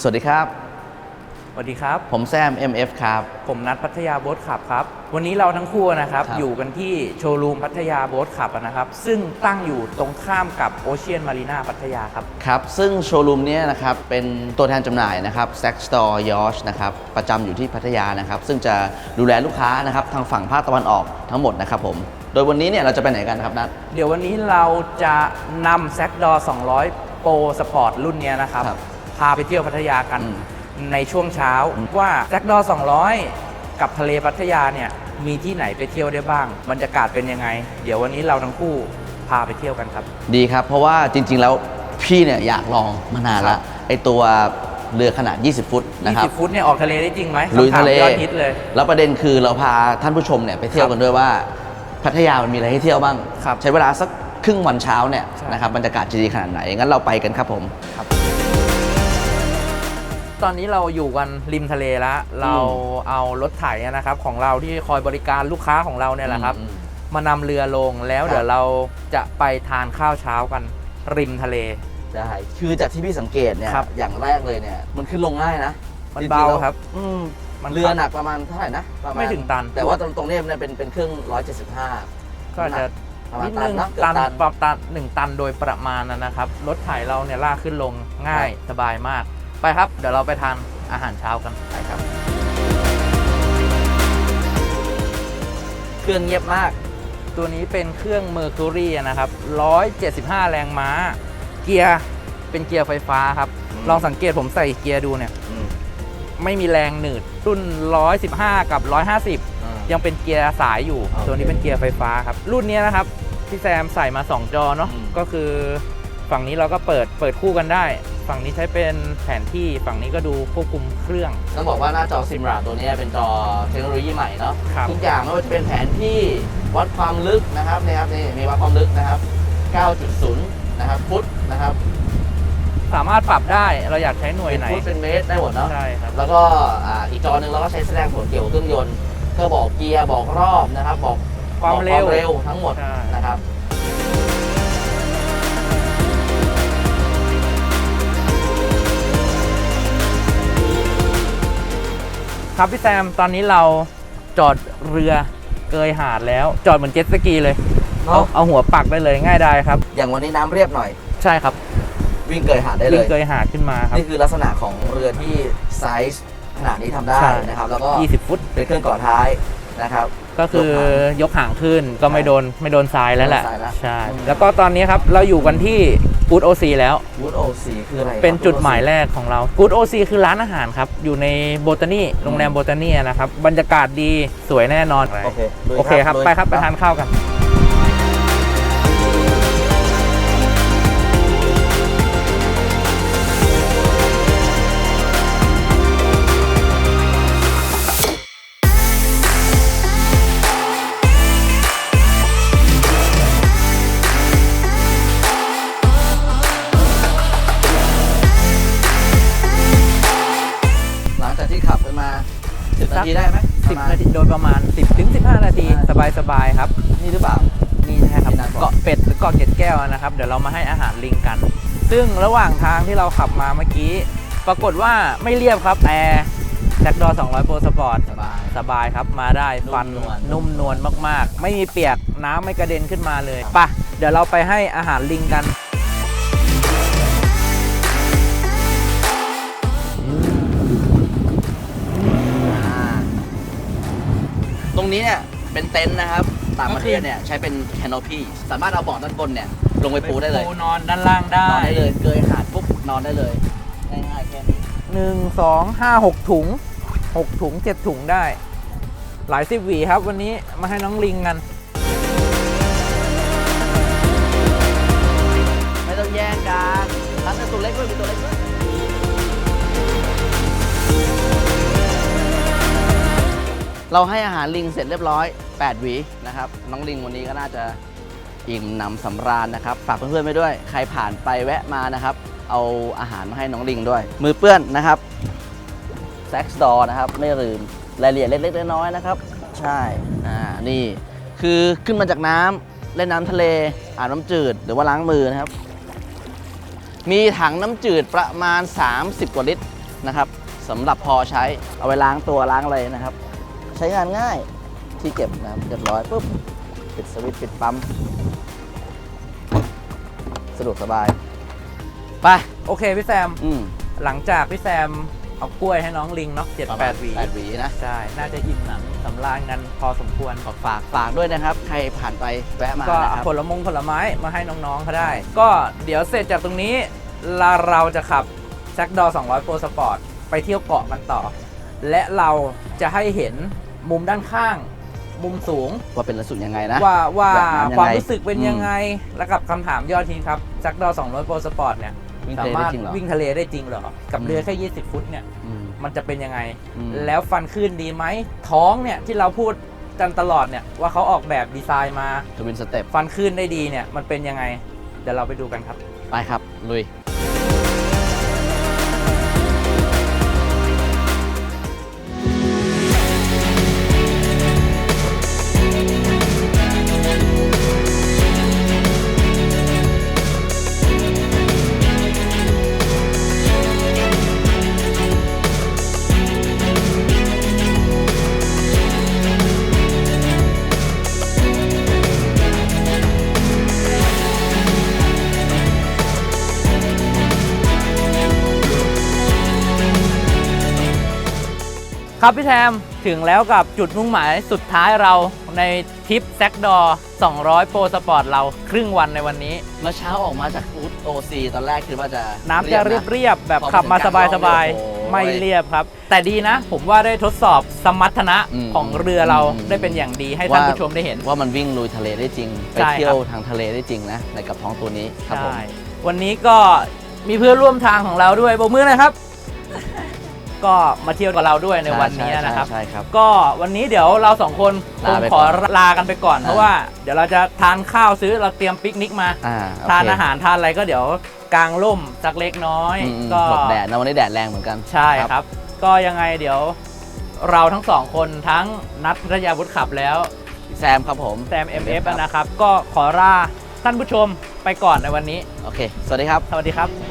สวัสดีครับ สวัสดีครับ ผมแซม MF ครับ ผมนัดพัทยาโบ๊ทขับครับ วันนี้เราทั้งคู่นะครับ ครับ อยู่กันที่โชว์รูมพัทยาโบ๊ทขับนะครับ ซึ่งตั้งอยู่ตรงข้ามกับโอเชียนมารีนาพัทยาครับ ครับซึ่งโชว์รูมเนี้ยนะครับเป็นตัวแทนจำหน่ายนะครับ s a c Store Yacht นะครับประจำอยู่ที่พัทยานะครับซึ่งจะดูแลลูกค้านะครับทางฝั่งภาคตะวันออกทั้งหมดนะครับผม โดยวันนี้เนี่ยเราจะไปไหนกันครับนัดเดี๋ยววันนี้เราจะนำแซกดอ200 Pro Sport รุ่นเนี้ยนะครับ ครับ พาไปเที่ยวพัทยากันอืมในช่วงเช้าว่าแซกดอ200 กับทะเลพัทยาเนี่ยมีที่ไหนไปเที่ยวได้บ้าง บรรยากาศเป็นยังไง เดี๋ยววันนี้เราทั้งคู่พาไปเที่ยวกันครับ ดีครับ เพราะว่าจริง ๆ แล้วพี่เนี่ยอยากลองมานานครัละบไอตัวเรือขนาด 20 ฟุตนะครับ 20 ฟุตเนี่ยออกทะเลได้จริงไหมลุยทะเลคำถามยอดฮิตเลย แล้วประเด็นคือเราพาท่านผู้ชมเนี่ยไปเที่ยวกันด้วยว่าพัทยามันมีอะไรให้เที่ยวบ้างครับใช้เวลาสักครึ่งวันเช้าเนี่ยใช่นะครับบรรยากาศจะดีขนาดไหนงั้นเราไปกันครับผม ตอนนี้เราอยู่กันริมทะเลแล้ว เราเอารถไถนะครับของเราที่คอยบริการลูกค้าของเราเนี่ยแหละครับอืมมานำเรือลงแล้วครับเดี๋ยวเราจะไปทานข้าวเช้ากันริมทะเลได้คือจากที่พี่สังเกตเนี่ยครับอย่างแรกเลยเนี่ยมันขึ้นลงง่ายนะมันจงๆเบาแล้วครับ อืมมันเรือหนักประมาณเท่าไหร่นะประาณไม่ถึงตัน แต่ว่าตรงตรงเนี้ยมันเป็นเป็นเครื่อง 175 ก็จะประมาณนิดตันึนงนะเกือบตันตันประตันหนึ่งตันโดยประมาณนะนะครับรถไถเราเนี่ยลากขึ้นลงง่ายสบายมาก ไปครับ เดี๋ยวเราไปทานอาหารเช้ากันไปครับ เครื่องเงียบมาก ตัวนี้เป็นเครื่อง Mercury นะครับ 175 แรงม้า เกียร์เป็นเกียร์ไฟฟ้าครับ อืม ลองสังเกตผมใส่เกียร์ดูเนี่ย อืมไม่มีแรงหนืดรุ่น 115 กับ 150 อ่า ยังเป็นเกียร์สายอยู่ โอเคตัวนี้เป็นเกียร์ไฟฟ้าครับ รุ่นเนี้ยนะครับ พี่แซมใส่มา 2 จอเนาะ อืม ก็คือ ฝั่งนี้เราก็เปิดเปิดคู่กันได้ ฝั่งนี้ใช้เป็นแผนที่ฝั่งนี้ก็ดูควบคุมเครื่อง ต้องบอกว่าหน้าจอซิมราตัวเนี้ยเป็นจอเทคโนโลยีใหม่เนาะครับ ทุกอย่างไม่ว่าจะเป็นแผนที่วัดความลึกนะครับนี่ครับนี่มีวัดความลึกนะครับ 9.0 นะครับฟุตนะครับสามารถปรับได้เราอยากใช้หน่วยเป็นไหน ฟุตเป็นเมตรได้หมดเนาะ ใช่ครับ แล้วก็อ่าอีกจอหนึ่งเราก็ใช้แสดงผลเกี่ยวกับเครื่องยนต์ ก็บอกเกียร์บอกรอบนะครับ บอกความบอกเร็วเร็วทั้งหมดใช่ นะครับ ครับพี่แซมตอนนี้เราจอดเรือเกยหาดแล้ว จอดเหมือนเจ็ตสกีเลยเอาเนาะเอาหัวปักได้เลยง่ายได้ครับ อย่างวันนี้น้ำเรียบหน่อย ใช่ครับวิ่งเกยหาดได้เลวิ่งย เกยหาดขึ้นมาครับ นี่คือลักษณะของเรือที่ไซส์ขนาดนี้ทำได้ใช่ นะครับ แล้วก็20 ฟุต เป็นเครื่องก่อท้ายนะครับ ก็คือยกหางขึ้นก็ไม่โดนไม่โดนทรายแล้วแหละไม่โดนทรายแล้ว ใช่อืมแล้วก็ตอนนี้ครับเราอยู่กันที่ กูดโอซีแล้ว วูดโอซีคืออะไรครับ เป็นจุดหมาย Wood แรกของเรากูดโอซีคือร้านอาหารครับ อยู่ในโบตานีโรงแรมโบตานีนะครับ บรรยากาศดีสวยแน่นอนโอเคลุยโอเคครับ ลุยไปครับ ไปทานข้าวกัน สิบนาทีได้ไหม10นาทีโดยประมาณ 10ถึง15 นาทีสบายสบายๆครับ นี่หรือเปล่า นี่ใช่ครับที่นัดบอกเกาะเป็ดหรือเกาะเกร็ดแก้วนะครับ เดี๋ยวเรามาให้อาหารลิงกัน ซึ่งระหว่างทางที่เราขับมาเมื่อกี้ ปรากฏว่าไม่เรียบครับแต่แจ็คดอ200 Pro Sport สบายสบายครับมาได้ฟันนุ่มนวลนุ่มนวลมากๆ ไม่มีเปียกน้ำไม่กระเด็นขึ้นมาเลยไปะเดี๋ยวเราไปให้อาหารลิงกัน ตรงนี้เนี่ยเป็นเต็นท์นะครับต่างประเทศเนี่ยใช้เป็นแคนโนพีสามารถเอาเบาะด้านบนเนี่ยลงไปปูได้เลยปูนอนด้านล่างได้นอนได้เลยเกยหาดปุ๊บนอนได้เลยง่ายๆแค่นี้หนึ่งสองห้าหกถุงหกถุงเจ็ดถุงได้ หลายสิบหวีครับวันนี้มาให้น้องลิงกัน ไม่ต้องแย่งกันทั้งตัวเล็กด้วยมีตัวเล็กด้วย เราให้อาหารลิงเสร็จเรียบร้อย 8 หวีนะครับน้องลิงวันนี้ก็น่าจะอิ่มหนำสำราญนะครับฝากเพื่อนๆไปด้วย ใครผ่านไปแวะมานะครับ เอาอาหารมาให้น้องลิงด้วย มือเปื้อนนะครับแซ็กซ์ดอนะครับไม่ลืมรายละเอียดเล็กๆน้อยๆนะครับ ใช่อ่านี่คือขึ้นมาจากน้ำเล่นน้ำทะเลอาบน้ำจืดหรือว่าล้างมือนะครับ มีถังน้ำจืดประมาณ 30 กว่าลิตรนะครับสำหรับพอใช้เอาไว้ล้างตัวล้างอะไรนะครับ ใช้งานง่าย ที่เก็บนะครับเรียบร้อยปุ๊บปิดสวิตช์ปิดปั๊มสะดวกสบาย ไปโอเคพี่แซม อืมหลังจากพี่แซมเอากล้วยให้น้องลิงเนาะเจ็ดแปดหวีแปดหวีนะ ใช่ น่าจะอิ่มหนังสำราญกันพอสมควรฝากฝากฝากด้วยนะครับ ใครผ่านไปแวะมาก็นะคเอารับ ผลมงผลไม้มาให้น้องๆเขาได้ ก็เดี๋ยวเสร็จจากตรงนี้เราเราจะขับแซกดอ200 Pro Sport ไปเที่ยวเกาะกันต่อ และเราจะให้เห็น มุมด้านข้าง มุมสูง ว่าเป็นระสุดยังไงนะ ว่าว่าแบบน้ำยังไงความรู้สึกเป็นอืมยังไง แล้วกับคำถามยอดทีครับแซกดอ200 Pro Sport เนี่ยวิ่งสาทะเลมาได้รถจริงเหรอ วิ่งทะเลได้จริงเหรอ กับอืม เรือแค่ 20 ฟุตเนี่ยอืมมันจะเป็นยังไง อืม แล้วฟันขึ้นดีไหม ท้องเนี่ยที่เราพูดกันตลอดเนี่ยว่าเขาออกแบบดีไซน์มาทวินสเต็ปฟันขึ้นได้ดีเนี่ยมันเป็นยังไง เดี๋ยวเราไปดูกันครับ ไปครับ ลุย ครับพี่แทมถึงแล้วกับจุดมุ่งหมายสุดท้ายเราในทริปแซกดอ200 โปรสปอร์ตเราครึ่งวันในวันนี้ เมื่อเช้าออกมาจากอูดโอซีตอนแรกคิดว่าจะน้ำจะเรียบๆแบบพอขับมาถึงกลางสบายโอ้โหๆไม่เรียบครับ แต่ดีนะ ผมว่าได้ทดสอบสมรรถนะอืมของเรือเราอืมได้เป็นอย่างดีให้ท่านผู้ชมได้เห็น ว่ามันวิ่งลุยทะเลได้จริง ไปใช่ครับเที่ยวทางทะเลได้จริงนะในกับท้องตัวนี้ครับผมใช่วันนี้ก็มีเพื่อนร่วมทางของเราด้วยโบกมือหนะครับ ก็มาเที่ยวกับเราด้วยในวันนี้นะครับ ใช่ใช่ครับ ก็วันนี้เดี๋ยวเราสองคนคลางไปขอก่อนลากันไปก่อนอ่าเพราะว่าเดี๋ยวเราจะทานข้าวซื้อเราเตรียมปิกนิกมาอ่าโเคทานอาหารทานอะไรก็เดี๋ยวกลางร่มสักเล็กน้อยอืมก็หลบแดดนะวันนี้แดดแรงเหมือนกันใช่ครับ ก็ยังไงเดี๋ยวเราทั้งสองคนทั้งนัทระยาวุฒิขับแล้วแซมครับผมแซม MF นะครับ ก็ขอลาท่านผู้ชมไปก่อนในวันนี้ โอเค สวัสดีครับ สวัสดีครับ